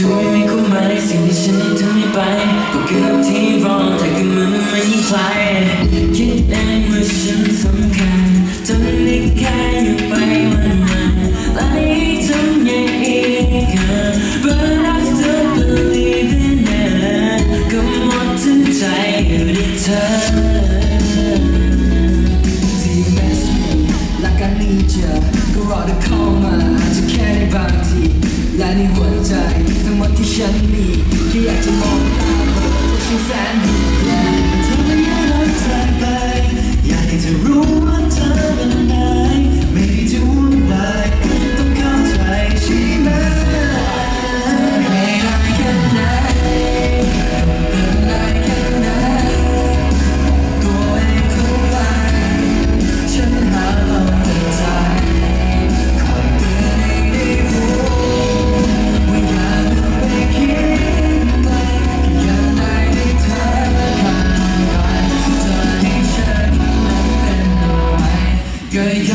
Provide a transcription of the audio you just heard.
ทำไม่มีความหมายสิ่งที่ฉันให้เธอไม่ไป ก็เกือบที่รอแต่ก็เหมือนไม่ยิ่งไกล และในหัวใจ ทั้งหมดที่ฉันมีแค่อยากจะมองตาเธอฉันแสนดีและเธอไม่อยากรักเธอไปอยากให้เธอรู้ gay